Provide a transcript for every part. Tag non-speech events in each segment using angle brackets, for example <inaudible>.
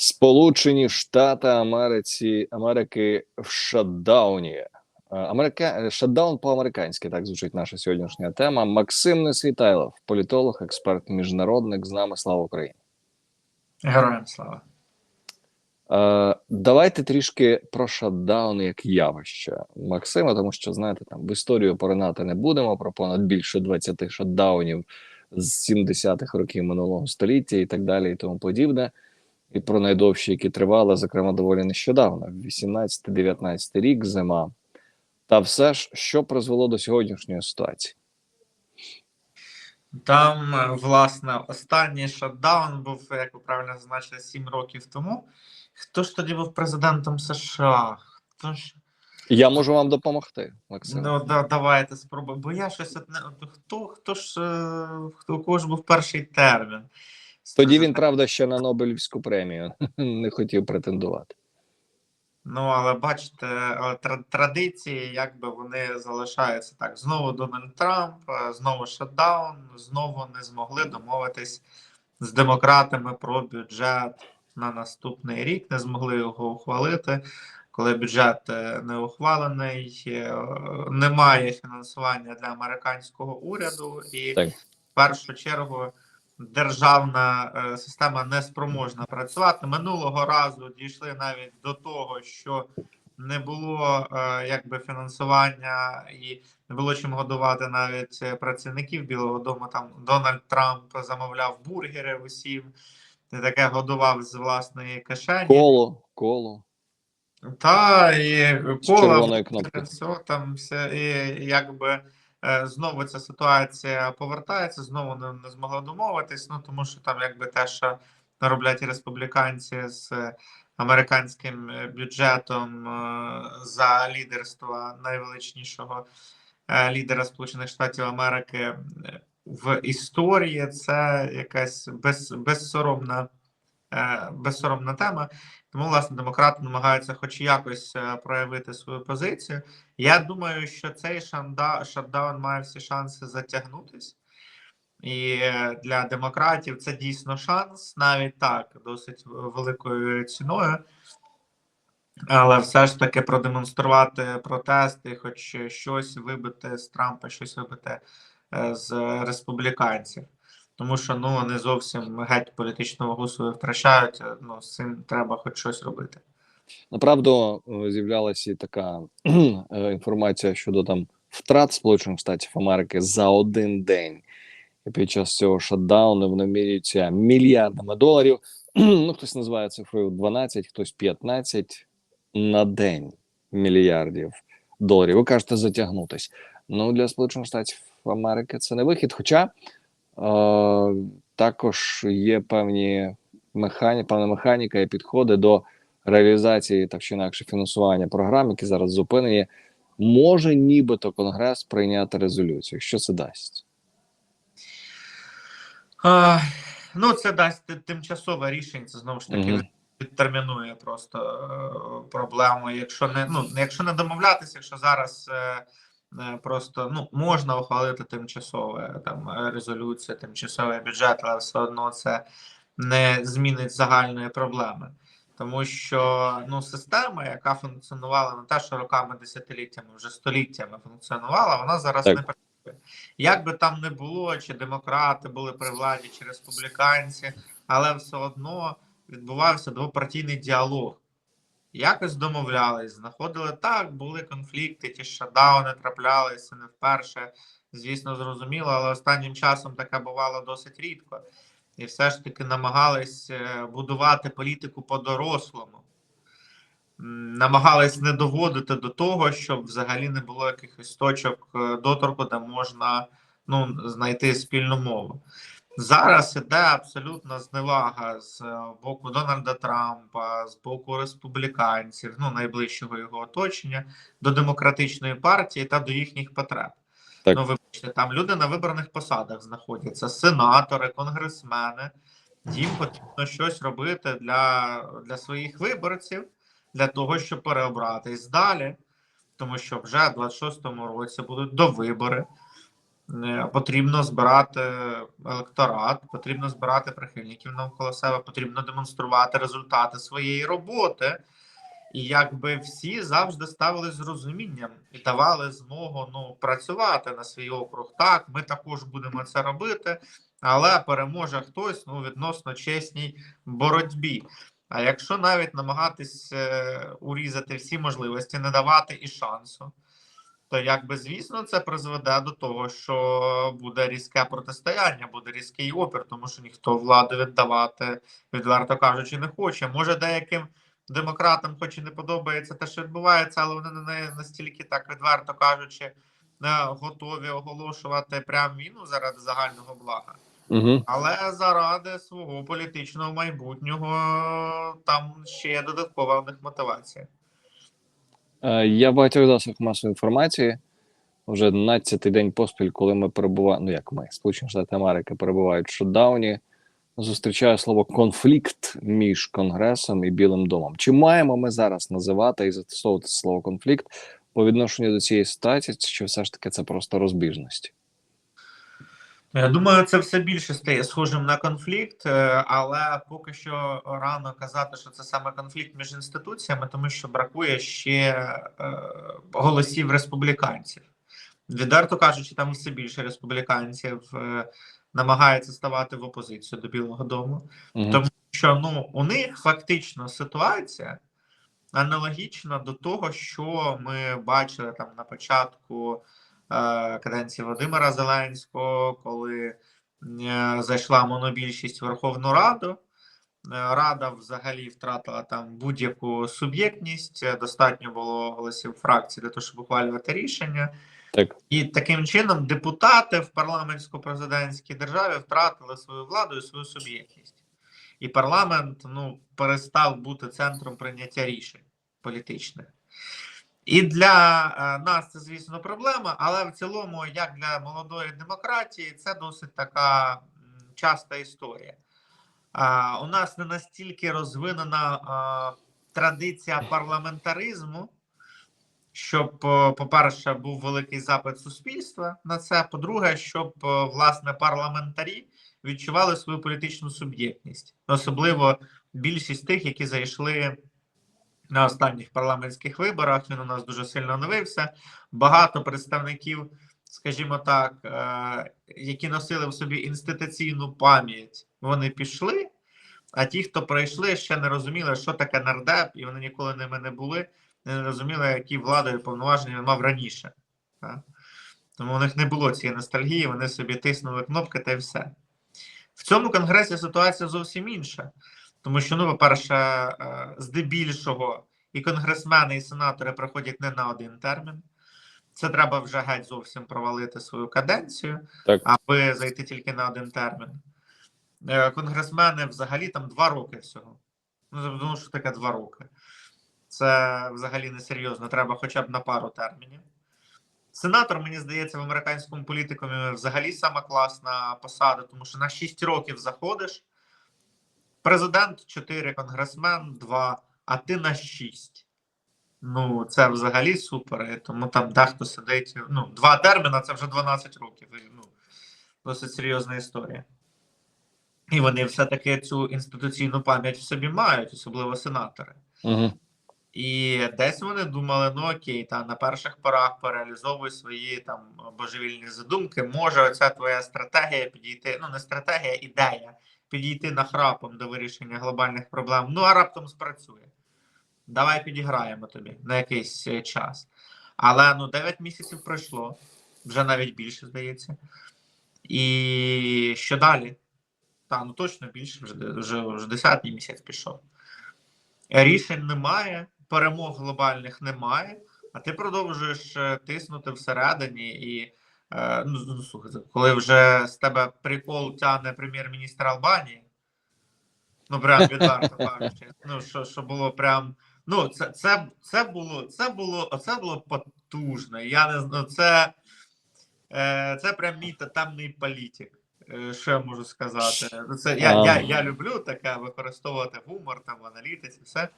Сполучені Штати Америці Америки в шатдауні. Е, Америка... Шатдаун по-американськи так звучить наша сьогоднішня тема. Максим Несвітайлов, політолог, експерт, міжнародник. З нами слава Україні. Героям слава. Е, давайте трішки про шатдаун як явище Максима, тому що знаєте, там в історію поринати не будемо про понад більше 20 шатдаунів з 70-х років минулого століття і так далі, і тому подібне. І про найдовші, які тривали, зокрема, доволі нещодавно, 18-19 рік, зима. Та все ж, що призвело до сьогоднішньої ситуації? Там, е, власне, останній шатдаун був, як ви правильно зазначили, 7 років тому. Хто ж тоді був президентом США? Хто ж? Я можу вам допомогти, Максим. Ну, да, давайте спробуємо. Бо я щось от не... Хто, хто ж е, хто, у кого ж був перший термін? Тоді він, правда, ще на Нобелівську премію <laughs> не хотів претендувати. Ну, але бачите, традиції, якби вони залишаються так. Знову Дональд Трамп, е, знову шатдаун, знову не змогли домовитись з демократами про бюджет на наступний рік. Не змогли його ухвалити. Коли бюджет е, не ухвалений, е, немає фінансування для американського уряду, і Так. в першу чергу державна е, система не спроможна працювати. Минулого разу дійшли навіть до того, що не було е, якби фінансування і не було чим годувати навіть працівників Білого Дому. Там Дональд Трамп замовляв бургери усім, і таке годував з власної кишені. Коло, коло. Та і кола все там все і якби знову ця ситуація повертається, знову не, не змогли домовитись. Ну тому що там якби те, що роблять республіканці з е, американським е, бюджетом е, за лідерства найвеличнішого е, лідера Сполучених Штатів Америки е, в історії, це якась без, безсоромна. Е, Безсоромна тема, тому власне демократи намагаються, хоч якось е, проявити свою позицію. Я думаю, що цей шатдаун має всі шанси затягнутись, і е, для демократів це дійсно шанс, навіть так, досить великою ціною. Але все ж таки продемонструвати протести, хоч щось вибити з Трампа, щось вибити з республіканців. Тому що ну вони зовсім геть політичного гусу втрачають. е, Ну з цим треба хоч щось робити. Направду е, з'являлася і така <clears throat> е, інформація щодо там втрат Сполучених Штатів Америки за один день. І під час цього шатдауну вони міряються мільярдами доларів. <clears throat> Ну, хтось називає цифрою 12, хтось 15 на день мільярдів доларів. Ви кажете, затягнутись. Ну, для Сполучених Штатів Америки це не вихід. Хоча також є певні механі, певна механіка і підходи до реалізації так чи інакше фінансування програм, які зараз зупинені, може нібито Конгрес прийняти резолюцію. Що це дасть? А, ну, це дасть тимчасове рішення. Це знову ж таки Мгм. відтермінує просто е, проблему. Якщо не ну, якщо не домовлятися, якщо зараз е, просто ну можна ухвалити тимчасове там е, резолюцію, тимчасовий бюджет, але все одно це не змінить загальної проблеми. Тому що ну система, яка функціонувала не те, що роками, десятиліттями, вже століттями функціонувала, вона зараз Так. не працює. Як би там не було, чи демократи були при владі, чи республіканці, але все одно відбувався двопартійний діалог. Якось домовлялись, знаходили так, були конфлікти, ті шатдауни траплялися не вперше. Звісно, зрозуміло, але останнім часом таке бувало досить рідко. І все ж таки намагались е, будувати політику по-дорослому. Намагались не доводити до того, щоб взагалі не було якихось точок е, доторку, де можна ну, знайти спільну мову. Зараз іде абсолютна зневага з е, боку Дональда Трампа, з боку республіканців, ну найближчого його оточення, до демократичної партії та до їхніх потреб. Так. Ну, вибачте, там люди на вибраних посадах знаходяться, сенатори, конгресмени. Їм потрібно щось робити для, для своїх виборців, для того, щоб переобратись далі, тому що вже в 26-му році будуть довибори. Потрібно збирати електорат, потрібно збирати прихильників навколо себе, потрібно демонструвати результати своєї роботи. І якби всі завжди ставили з розумінням і давали змогу ну працювати на свій округ. Так, ми також будемо це робити, але переможе хтось ну відносно чесній боротьбі. А якщо навіть намагатись е, урізати всі можливості, не давати і шансу, то якби звісно це призведе до того, що буде різке протистояння, буде різкий опір, тому що ніхто владу віддавати, відверто кажучи, не хоче. Може, деяким демократам, хоч і не подобається те, що відбувається, але вони не настільки так відверто кажучи, не готові оголошувати прям війну заради загального блага. Угу. Але заради свого політичного майбутнього там ще є додаткова в них мотивація. Е, Я в багатьох засобах масової інформації вже 12-й день поспіль, коли ми перебуваємо, ну як ми, Сполучені Штати Америки перебувають в шотдауні, зустрічаю слово конфлікт між Конгресом і Білим домом. Чи маємо ми зараз називати і застосовувати слово конфлікт по відношенню до цієї ситуації, чи все ж таки це просто розбіжності? Я думаю, це все більше стає схожим на конфлікт, е, але поки що рано казати, що це саме конфлікт між інституціями, тому що бракує ще е, голосів республіканців. Відверто кажучи, там все більше республіканців е, намагається ставати в опозицію до Білого Дому. Угу. Тому що ну у них фактично ситуація аналогічна до того, що ми бачили там на початку каденції Володимира Зеленського, коли е, зайшла монобільшість в Верховну Раду. Е, Рада взагалі втратила там будь-яку суб'єктність. е, Достатньо було голосів фракції для того, щоб ухвалювати рішення. Так. І таким чином депутати в парламентсько-президентській державі втратили свою владу і свою суб'єктність. І парламент ну, перестав бути центром прийняття рішень політичних. І для е, нас це, звісно, проблема, але в цілому, як для молодої демократії, це досить така часта історія. У нас не настільки розвинена традиція парламентаризму, щоб, е, по-перше, був великий запит суспільства на це. По-друге, щоб е, власне парламентарі відчували свою політичну суб'єктність, особливо більшість тих, які зайшли на останніх парламентських виборах. Він у нас дуже сильно оновився. Багато представників, скажімо так, е, які носили в собі інституційну пам'ять, вони пішли. А ті, хто пройшли, ще не розуміли, що таке нардеп, і вони ніколи ними не були не розуміли, які влади і повноваження він мав раніше. Так? Тому у них не було цієї ностальгії, вони собі тиснули кнопки та й все. В цьому конгресі ситуація зовсім інша. Тому що, ну, по-перше, е, здебільшого і конгресмени, і сенатори приходять не на один термін. Це треба вже геть зовсім провалити свою каденцію, Так. аби зайти тільки на один термін. Е, Конгресмени взагалі там два роки всього. Ну, тому що таке два роки. Це взагалі не серйозно. Треба хоча б на пару термінів. Сенатор, мені здається, в американському політикумі взагалі сама класна посада, тому що на 6 років заходиш. Президент 4, конгресмен 2, а ти на 6. Ну, це взагалі супер. Тому там дехто сидить. Ну, два терміна це вже 12 років. І, ну, досить серйозна історія. І вони все-таки цю інституційну пам'ять в собі мають, особливо сенатори. Угу. І десь вони думали: ну окей, та на перших порах пореалізовуй свої там божевільні задумки. Може, оця твоя стратегія підійти. Ну, не стратегія, ідея підійти нахрапом до вирішення глобальних проблем. Ну а раптом спрацює. Давай підіграємо тобі на якийсь е, час. Але ну 9 місяців пройшло, вже навіть більше здається. І що далі? Та ну точно більше, вже вже, вже 10 місяць пішов. Рішень немає, перемог глобальних немає, а ти продовжуєш е, тиснути всередині. І ну, ну слухайте, коли вже з тебе прикол тягне прем'єр-міністр Албанії, ну прям відверто кажучи, ну що, було прям. Ну, це це, це було це було це було потужно. Я не знаю, це, е, це прям мій тотемний політик. Е, Що я можу сказати? Ну, Це я, я, я люблю таке використовувати гумор там аналітиці, все.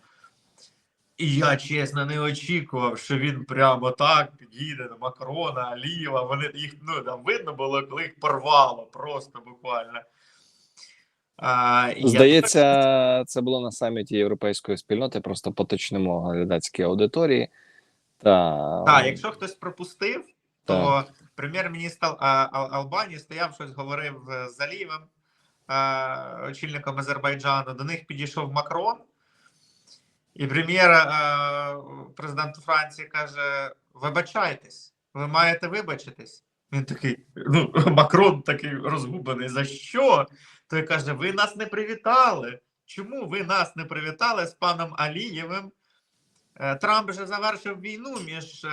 І я чесно не очікував, що він прямо так підійде до Макрона, Алієва. Вони їх ну там видно було, коли їх порвало просто буквально. А, і я Здається, це було на саміті європейської спільноти. Просто поточнемо глядацькій аудиторії. Та Так, якщо хтось пропустив, то прем'єр-міністр Ал- Албанії стояв щось говорив е, з Алієвим, е, очільником Азербайджану. До них підійшов Макрон, і прем'єр е, президенту Франції каже: Вибачайтесь, ви маєте вибачитись. Він такий, ну, <laughs> Макрон такий розгублений. За що? Той каже: Ви нас не привітали. Чому ви нас не привітали з паном Алієвим? Е, Трамп вже завершив війну між е,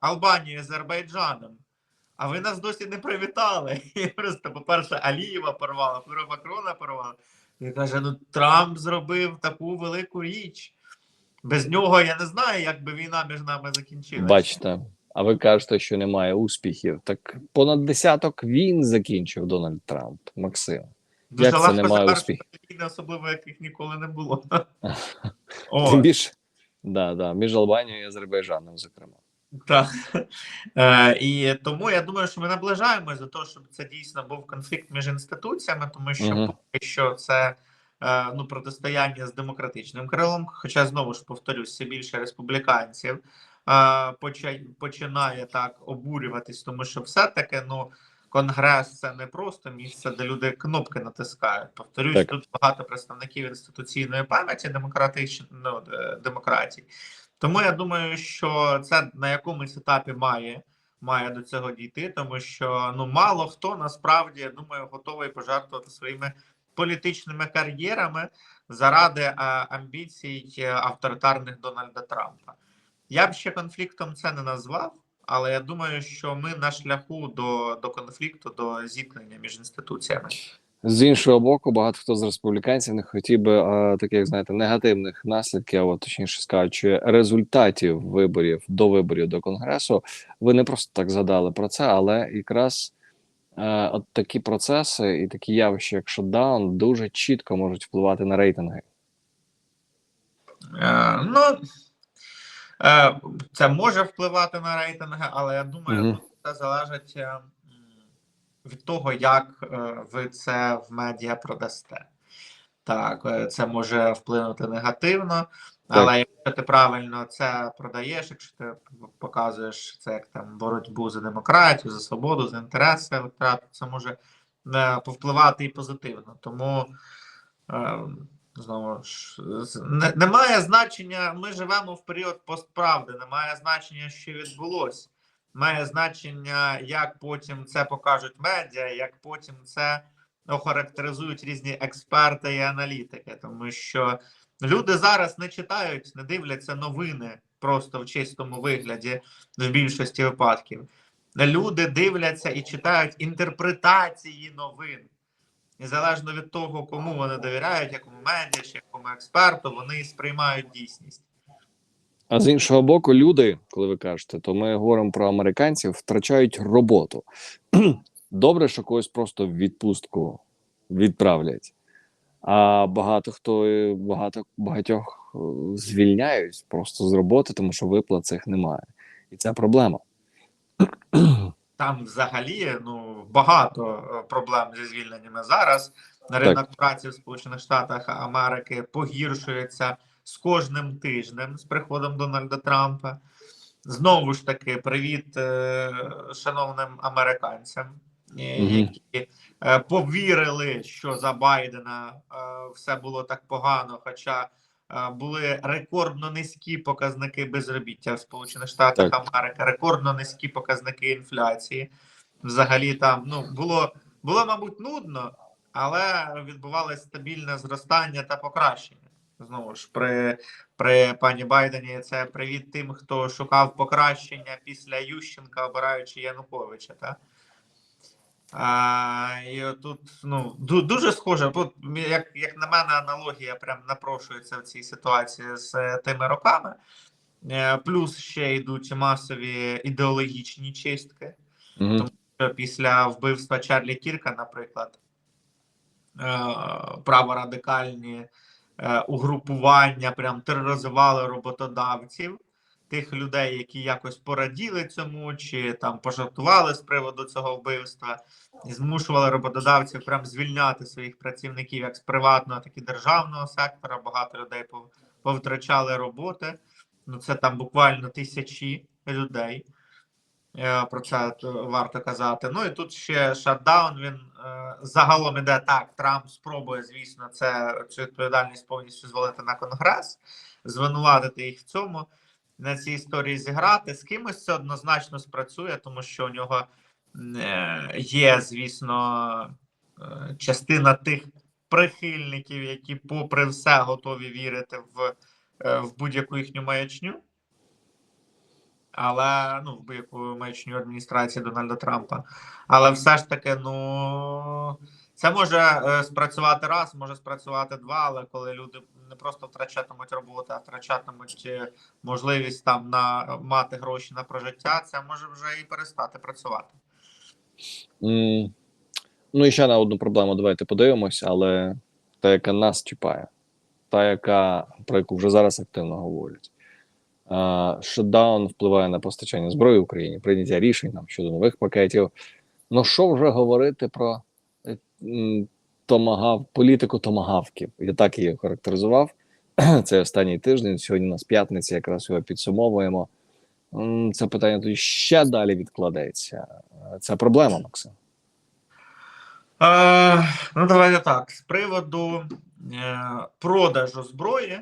Албанією і Азербайджаном. А ви нас досі не привітали. <laughs> І просто, по-перше, Алієва порвала, Макрона порвала. Він каже: ну Трамп зробив таку велику річ. Без нього я не знаю, як би війна між нами закінчилася. бачите, а ви кажете, що немає успіхів. Так понад десяток він закінчив Дональд Трамп, Максим. Дуже як це немає успіхів? війни, особливо яких ніколи не було. <laughs> Тим більше да, да, між Албанією і Азербайджаном, зокрема. так. Е, і тому я думаю, що ми наближаємось до того, щоб це дійсно був конфлікт між інституціями, тому що Мгм. поки що це ну, протистояння з демократичним крилом. Хоча знову ж повторюсь, все більше республіканців е, починає так обурюватись, тому що все-таки ну. Конгрес це не просто місце, де люди кнопки натискають. Повторюсь, Так. тут багато представників інституційної пам'яті ну, е, демократій. Тому я думаю, що це на якомусь етапі має, має до цього дійти, тому що ну мало хто насправді я думаю готовий пожертвувати своїми політичними кар'єрами заради е, амбіцій е, авторитарних Дональда Трампа. Я б ще конфліктом це не назвав, але я думаю, що ми на шляху до, до конфлікту, до зіткнення між інституціями. З іншого боку, багато хто з республіканців не хотів би а, таких, знаєте, негативних наслідків, або точніше скажучи, результатів виборів до виборів до конгресу. Ви не просто так згадали про це, але якраз е, от такі процеси і такі явища, як шотдаун, дуже чітко можуть впливати на рейтинги. Е, ну е, це може впливати на рейтинги, але я думаю, Мгм. це залежить е, від того, як е, ви це в медіа продасте. Так, е, це може вплинути негативно, але якщо ти правильно це продаєш, якщо ти показуєш це як там боротьбу за демократію, за свободу, за інтереси електорату, це може е, повпливати і позитивно. Тому е, знову ж не, немає значення. Ми живемо в період постправди, немає значення, що відбулося. Має значення, як потім це покажуть медіа, як потім це охарактеризують різні експерти і аналітики, тому що люди зараз не читають, не дивляться новини просто в чистому вигляді в більшості випадків. Люди дивляться і читають інтерпретації новин. І залежно від того, кому вони довіряють, якому медіа якому експерту, вони сприймають дійсність. А з іншого боку, люди, коли ви кажете, то ми говоримо про американців, втрачають роботу. Добре, що когось просто в відпустку відправлять. А багато хто е, багато багатьох е, звільняють просто з роботи, тому що виплат цих немає. І це проблема. Там взагалі ну багато е, проблем зі звільненнями зараз. На Ринок праці в Сполучених Штатах Америки погіршується з кожним тижнем з приходом Дональда Трампа. Знову ж таки, привіт шановним американцям. Які е, повірили, що за Байдена е, все було так погано, хоча е, були рекордно низькі показники безробіття в Сполучених Штатах. Америки, рекордно низькі показники інфляції. Взагалі, там ну було, було, мабуть, нудно, але відбувалося стабільне зростання та покращення. Знову ж при, при пані Байдені це привіт тим, хто шукав покращення після Ющенка, обираючи Януковича. Та? А, і тут ну, дуже схоже, бо як, як на мене, аналогія прям напрошується в цій ситуації з е, тими роками. Е, Плюс ще йдуть масові ідеологічні чистки Мгм. що після вбивства Чарлі Кірка, наприклад, е, праворадикальні угрупування, прям тероризували роботодавців, тих людей, які якось пораділи цьому, чи там пожартували з приводу цього вбивства, і змушували роботодавців прям звільняти своїх працівників як з приватного, так і державного сектора. Багато людей повтрачали роботи. Ну це там буквально тисячі людей. Е, Про це е, варто казати. Ну і тут ще шатдаун. Він е, загалом іде так. Трамп спробує, звісно, це цю відповідальність повністю звалити на конгрес, звинуватити їх в цьому, на цій історії зіграти. З кимось це однозначно спрацює, тому що у нього е, є, звісно, е, частина тих прихильників, які, попри все, готові вірити в, е, в будь-яку їхню маячню. Але ну, в будь-яку маячню адміністрації Дональда Трампа. Але все ж таки, ну це може е, спрацювати раз, може спрацювати два, але коли люди не просто втрачатимуть роботу, а втрачатимуть е, можливість там на мати гроші на прожиття, це може вже і перестати працювати. М, Ну і ще на одну проблему давайте подивимося, але та, яка нас чіпає, та, яка про яку вже зараз активно говорять. А, Шатдаун впливає на постачання зброї Україні, прийняття рішень там щодо нових пакетів. Ну що вже говорити про томагав, політику томагавків? Я так її характеризував. <clears throat> Це останній тиждень. Сьогодні у нас п'ятниця, якраз його підсумовуємо. Це питання тоді ще далі відкладеться. Е, Це проблема, Максим. Е, ну, давайте так. З приводу е, продажу зброї,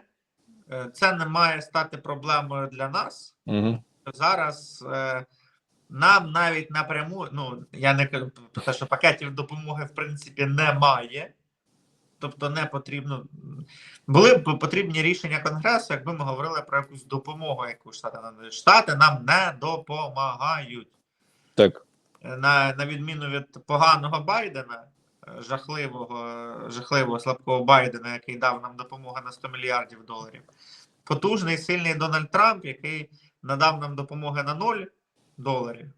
е, це не має стати проблемою для нас. Угу. Зараз е, нам навіть напряму, ну я не кажу про те, що пакетів допомоги в принципі немає. Тобто не потрібно. Були б потрібні рішення Конгресу, якби ми говорили про якусь допомогу, яку штати надають. Штати нам не допомагають. Так. На, на відміну від поганого Байдена, жахливого, жахливого слабкого Байдена, який дав нам допомогу на 100 мільярдів доларів. Потужний сильний Дональд Трамп, який надав нам допомоги на 0 доларів,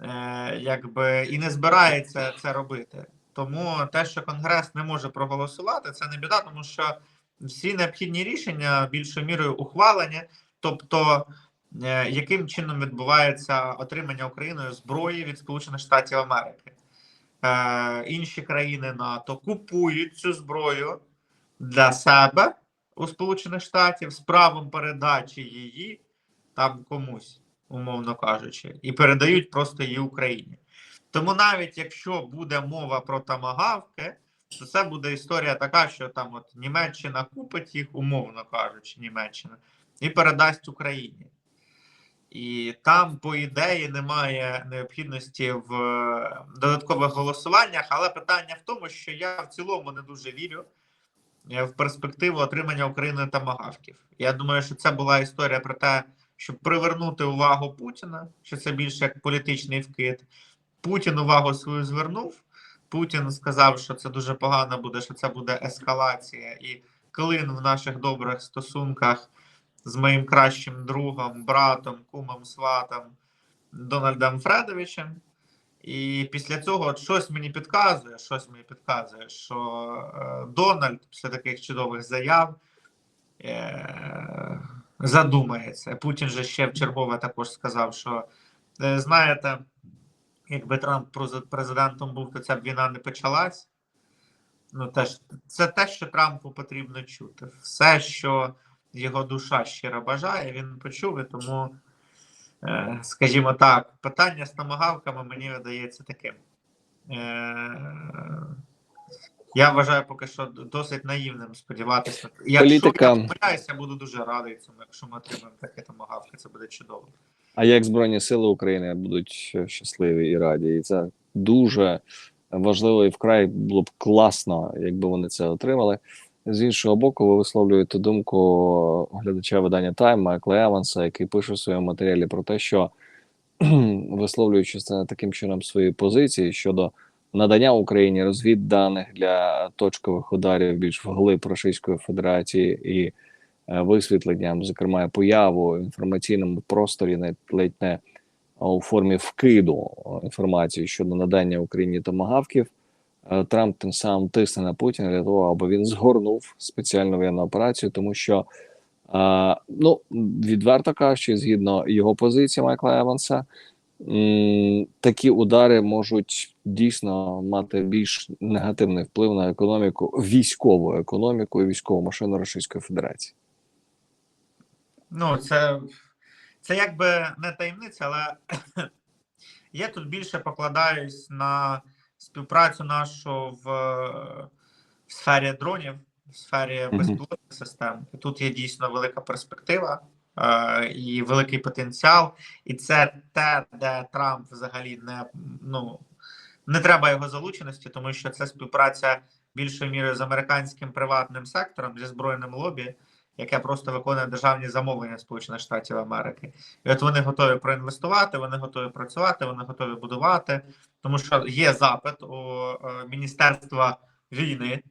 е, якби і не збирається це робити. Тому те, що Конгрес не може проголосувати, це не біда, тому що всі необхідні рішення більшою мірою ухвалені. Тобто, е, яким чином відбувається отримання Україною зброї від Сполучених Штатів Америки? Е, інші країни НАТО купують цю зброю для себе у Сполучених Штатів з правом передачі її там комусь, умовно кажучи, і передають просто її Україні. Тому навіть якщо буде мова про тамагавки, то це буде історія така, що там от Німеччина купить їх, умовно кажучи, Німеччина, і передасть Україні. І там, по ідеї, немає необхідності в е, додаткових голосуваннях, але питання в тому, що я в цілому не дуже вірю е, в перспективу отримання Україною тамагавків. Я думаю, що це була історія про те, щоб привернути увагу Путіна, що це більше як політичний вкид. Путін увагу свою звернув. Путін сказав, що це дуже погано буде, що це буде ескалація і клин в наших добрих стосунках з моїм кращим другом, братом, кумом, сватом Дональдом Фредовичем. І після цього от щось мені підказує, щось мені підказує, що е, Дональд після таких чудових заяв е, задумається. Путін же ще вчергове також сказав, що е, знаєте, якби Трамп президентом був, то ця б війна не почалась. Ну, теж, це те, що Трампу потрібно чути. Все, що його душа щиро бажає, він почув, і тому, е, скажімо так, питання з намагавками мені видається таким. Я вважаю поки що досить наївним сподіватися. Якщо я помиляюся, я буду дуже радий цьому, якщо ми отримаємо таке тамагавки, це буде чудово. А як Збройні Сили України будуть е, щасливі і раді? І це дуже важливо і вкрай було б класно, якби вони це отримали. З іншого боку, ви висловлюєте думку глядача видання Time Майкла Еванса, який пише в своєму матеріалі про те, що <clears throat> висловлюючи це таким чином свої позиції щодо надання Україні розвідданих для точкових ударів більш вглиб Російської Федерації і е, висвітленням, зокрема, появу в інформаційному просторі навіть ледь не у формі вкиду е, інформації щодо надання Україні томагавків. е, Трамп тим самим тисне на Путіна для того, аби він згорнув спеціальну воєнну операцію, тому що ну відверто кажучи, згідно його позиції Майкла Еванса, такі удари можуть дійсно мати більш негативний вплив на економіку, військову економіку і військову машину Російської Федерації. Ну, це, це якби не таємниця, але <coughs> я тут більше покладаюсь на співпрацю нашу в, в сфері дронів, в сфері безпілотних систем. І тут є дійсно велика перспектива і великий потенціал. І це те, де Трамп взагалі не ну не треба його залученості, тому що це співпраця більшою мірою з американським приватним сектором зі збройним лобі яке просто виконує державні замовлення Сполучених Штатів Америки. І от вони готові проінвестувати, вони готові працювати, вони готові будувати, тому що є запит у е, Міністерства війни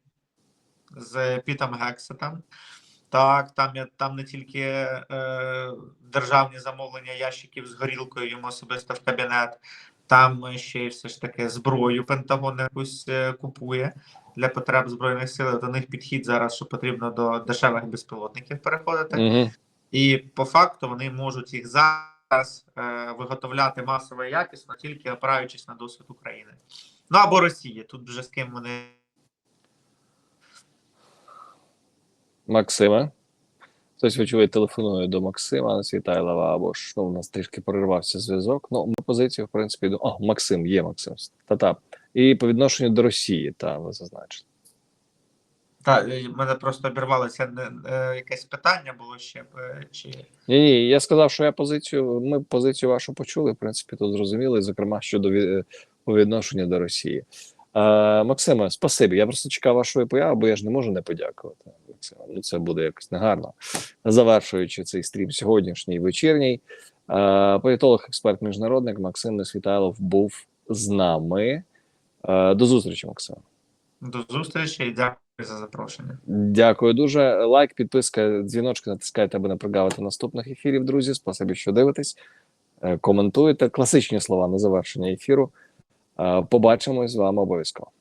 з Пітом Гексетом. Так, там там не тільки е, державні замовлення ящиків з горілкою йому особисто в кабінет, там ще й все ж таки зброю Пентагон якусь е, купує для потреб збройних сил. До них підхід зараз, що потрібно до дешевих безпілотників переходити, Угу. і по факту вони можуть їх зараз е, виготовляти масово і якісно, тільки опираючись на досвід України. Ну або Росії. Тут вже з ким вони Максиме. Хтось, вочевидь, телефонує до Максима Світайлова, або ж ну, у нас трішки перервався зв'язок. Ну, ми позицію, в принципі, до. О, Максим, є Максим. Та-та. І по відношенню до Росії, та ви зазначили. Так, в мене просто обірвалося не, е, якесь питання було ще е, чи Ні, ні, я сказав, що я позицію. Ми позицію вашу почули, в принципі, тут зрозуміли, зокрема щодо ві- по відношенню до Росії. Е, Максиме, спасибі. Я просто чекав вашої появи, бо я ж не можу не подякувати. Максиме. Ну, це буде якось негарно. Завершуючи цей стрім сьогоднішній вечірній. Е, політолог, експерт, міжнародник Максим Несвітайлов був з нами. Е, до зустрічі, Максим. до зустрічі і дякую за запрошення. Дякую дуже. Лайк, підписка, дзвіночки натискайте, аби не прогавити наступних ефірів, друзі. Спасибі, що дивитесь. Е, Коментуєте класичні слова на завершення ефіру. Побачимось з вами обов'язково.